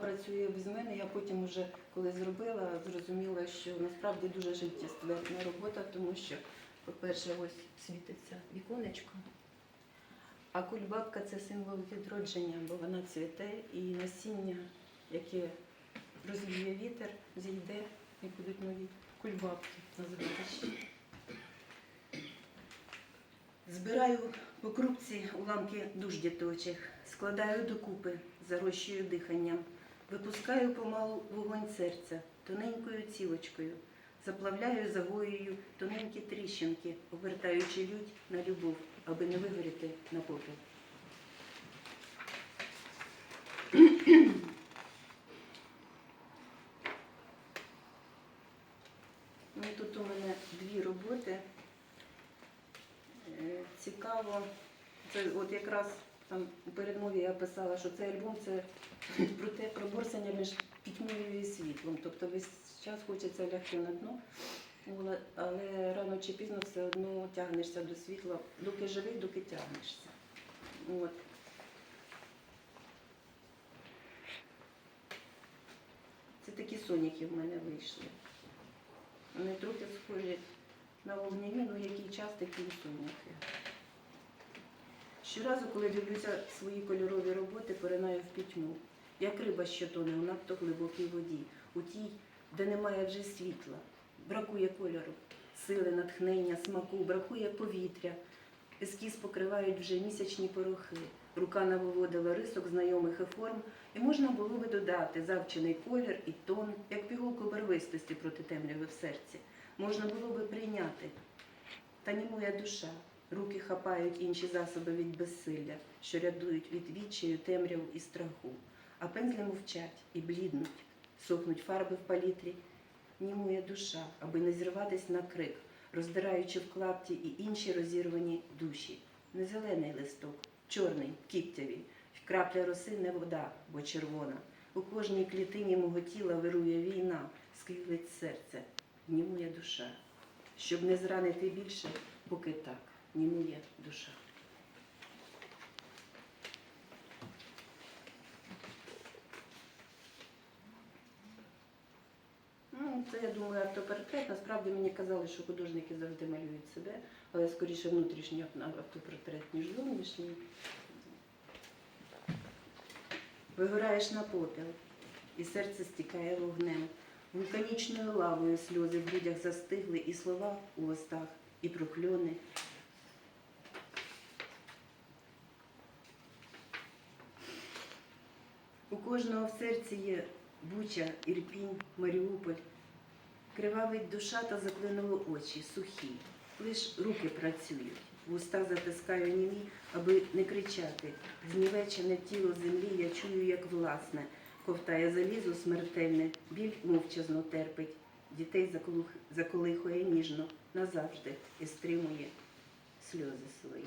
працює без мене. Я потім вже коли зробила, зрозуміла, що насправді дуже життєстверна робота, тому що, по-перше, ось світиться віконечко. А кульбабка це символ відродження, бо вона цвіте і насіння, яке розвіє вітер, зійде і будуть нові кульбабки називатися. Збираю по крупці уламки душ діточих, складаю докупи, зарощую диханням, випускаю помалу вогонь серця тоненькою цілочкою, заплавляю загоєю тоненькі тріщинки, обертаючи лють на любов, аби не вигоріти на попіл. Ну, тут у мене дві роботи. Е, Цікаво, це от якраз там у передмові я писала, що цей альбом це про те, про борсання між пітьмою і світлом. Тобто весь час хочеться лягти на дно, але- але рано чи пізно все одно тягнешся до світла, доки живий, доки тягнешся. От. Це такі соняхи в мене вийшли. Вони трохи схожі на вогняні, ну який час такі і соняхи. Щоразу, коли дивлюся свої кольорові роботи, поринаю в пітьму. Як риба, що тоне у надто глибокій воді, у тій, де немає вже світла. Бракує кольору, сили, натхнення, смаку, бракує повітря. Ескіз покривають вже місячні порохи. Рука навиводила рисок знайомих і форм, і можна було би додати завчений колір і тон, як пігулку барвистості проти темряви в серці. Можна було би прийняти. Та ні моя душа. Руки хапають інші засоби від безсилля, що рятують від відчаю, темряву і страху. А пензлі мовчать і бліднуть, сохнуть фарби в палітрі. Ні моя душа, аби не зриватись на крик, роздираючи в клапті і інші розірвані душі. Не зелений листок, чорний, кіктявий, крапля роси не вода, бо червона. У кожній клітині мого тіла вирує війна, скрілить серце, німує душа. Щоб не зранити більше, поки так, німує душа. Ну, це, я думаю, автопортрет. Насправді мені казали, що художники завжди малюють себе, але скоріше внутрішній автопортрет, ніж зовнішній. Вигораєш на попіл, і серце стікає вогнем. Вулканічною лавою сльози в грудях застигли, і слова у устах, і прокльони. Кожного в серці є Буча, Ірпінь, Маріуполь. Кривавить душа та заклинуло очі, сухі. Лиш руки працюють, вуста затискаю німі, аби не кричати. Знівечене тіло землі я чую, як власне, ковтає залізо смертельне, біль мовчазно терпить. Дітей заколихує ніжно назавжди і стримує сльози свої.